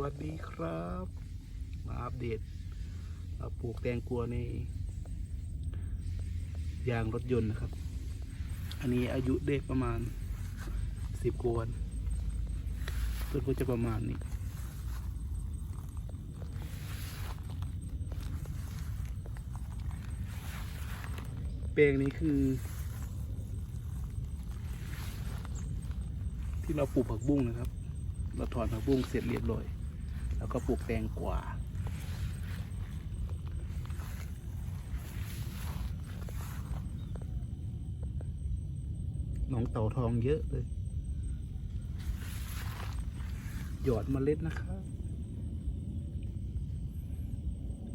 วัสดีครับ มาอัปเดตเราปลูกแตงกวาในยางรถยนต์นะครับ อันนี้อายุได้ประมาณสิบกวนต้นก็จะประมาณนี้แปลงนี้คือ ที่เราปลูกผักบุ้งนะครับ เราถอนผักบุ้งเสร็จเรียบร้อย แล้วก็ปลูกแตงกวาน้องเต่าทองเยอะเลย หยอดเมล็ดนะครับ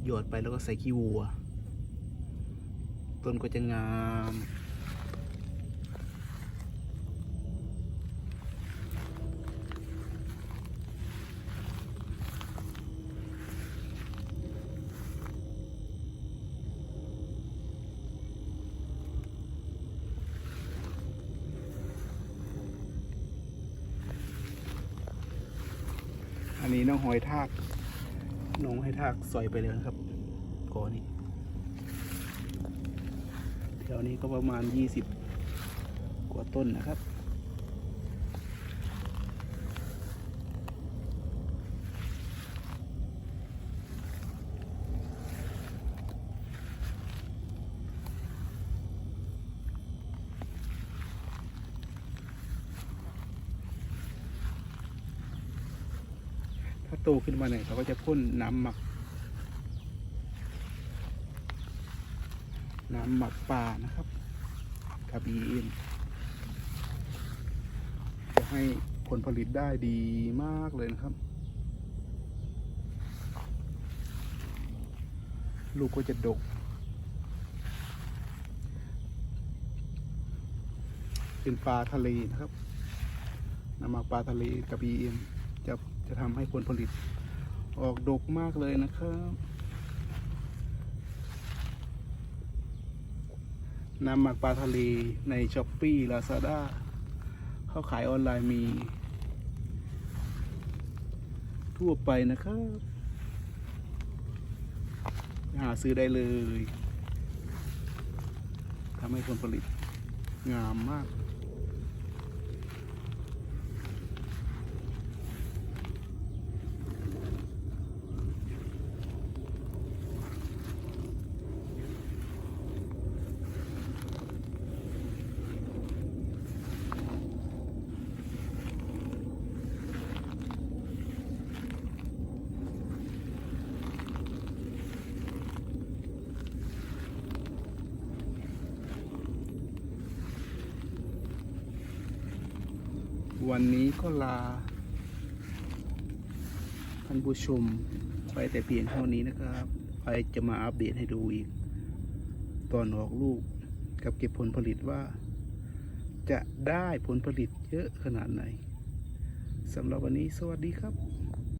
หยอดไปแล้วก็ใส่ขี้วัว ต้นก็จะงาม อันนี้น้องหอยทาก น้องหอยทากสอยไปเลยนะครับก่อนี้แถวนี้ก็ประมาณยี่สิบกว่าต้นนะครับ ถ้าโตขึ้นมาเนี่ยเขาก็จะพ่นน้ำหมัก น้ำหมักป่านะครับกับ EM จะให้ผลผลิตได้ดีมากเลยนะครับ ลูกก็จะดก เป็นปลาทะเลนะครับน้ำหมักปลาทะเลกับ EM จะจะทำให้ผลผลิตออกดกมากเลยนะครับน้ำหมักปลาทะเลในช้อปปี้ลาซาด้าเขาขายออนไลน์มี ทั่วไปนะครับ หาซื้อได้เลยทำให้ผลผลิตงามมาก วันนี้ก็ลาท่านผู้ชมไปแต่เพียงเท่านี้นะครับไปจะมาอัปเดตให้ดูอีก ตอนออกลูกกับเก็บผลผลิตว่า จะได้ผลผลิตเยอะขนาดไหนสำหรับวันนี้สวัสดีครับ